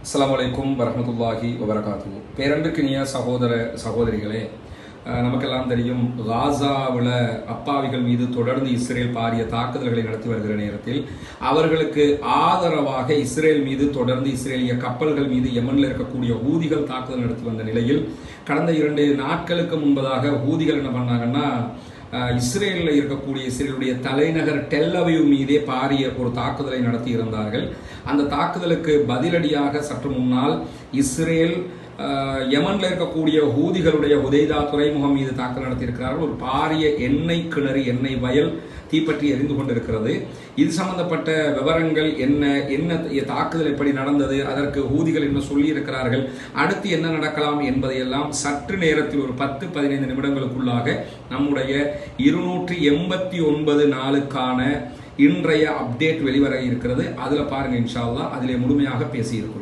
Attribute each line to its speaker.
Speaker 1: அஸ்ஸலாமு அலைக்கும் வரஹ்மத்துல்லாஹி வபரகாத்து பேரன்பிற்கினிய சகோதர சகோதரிகளே நமக்கெல்லாம் தெரியும் காசாவில் அப்பாவிகள் மீது தொடர்ந்து இஸ்ரேல் பாரிய தாக்குதல்களை நடத்தி வருகிற நேரத்தில் அவர்களுக்கு ஆதரவாக இஸ்ரேல் மீது தொடர்ந்து இஸ்ரேலிய கப்பல்கள் மீது யமனில் இருக்கக்கூடிய ஊதிகள் தாக்குதல் நடத்தி வந்த நிலையில் கடந்த இரண்டு நாட்களுக்கு முன்பதாக ஊதிகள் என்ன பண்ணாங்கன்னா இஸ்ரேலில் இருக்கக்கூடிய இஸ்ரேலுடைய தலைநகர் டெல்லவியூ மீதே பாரிய ஒரு தாக்குதலை நடத்தி இருந்தார்கள் அந்த தாக்குதலுக்கு பதிலடியாக சற்று முன்னால் இஸ்ரேல் யமன்ல இருக்கக்கூடிய ஹூதிகளுடைய உதய்தா துறைமுகம் மீது தாக்கல் நடத்தியிருக்கிறார்கள். ஒரு பாரிய எண்ணெய் கிணறு எண்ணெய் வயல் தீப்பற்றி எரிந்து கொண்டிருக்கிறது. இது சம்பந்தப்பட்ட விவரங்கள் என்ன என்ன தாக்குதல் எப்படி நடந்தது அதற்கு ஊதிகள் என்ன சொல்லியிருக்கிறார்கள் அடுத்து என்ன நடக்கலாம் என்பதையெல்லாம் சற்று நேரத்தில் ஒரு பத்து பதினைந்து நிமிடங்களுக்குள்ளாக நம்முடைய இருநூற்றி எண்பத்தி ஒன்பது நாளுக்கான இன்றைய அப்டேட் வெளிவர இருக்கிறது. அதில் பாருங்கள் இன்ஷால்லா அதிலே முழுமையாக பேசியிருக்கிறோம்.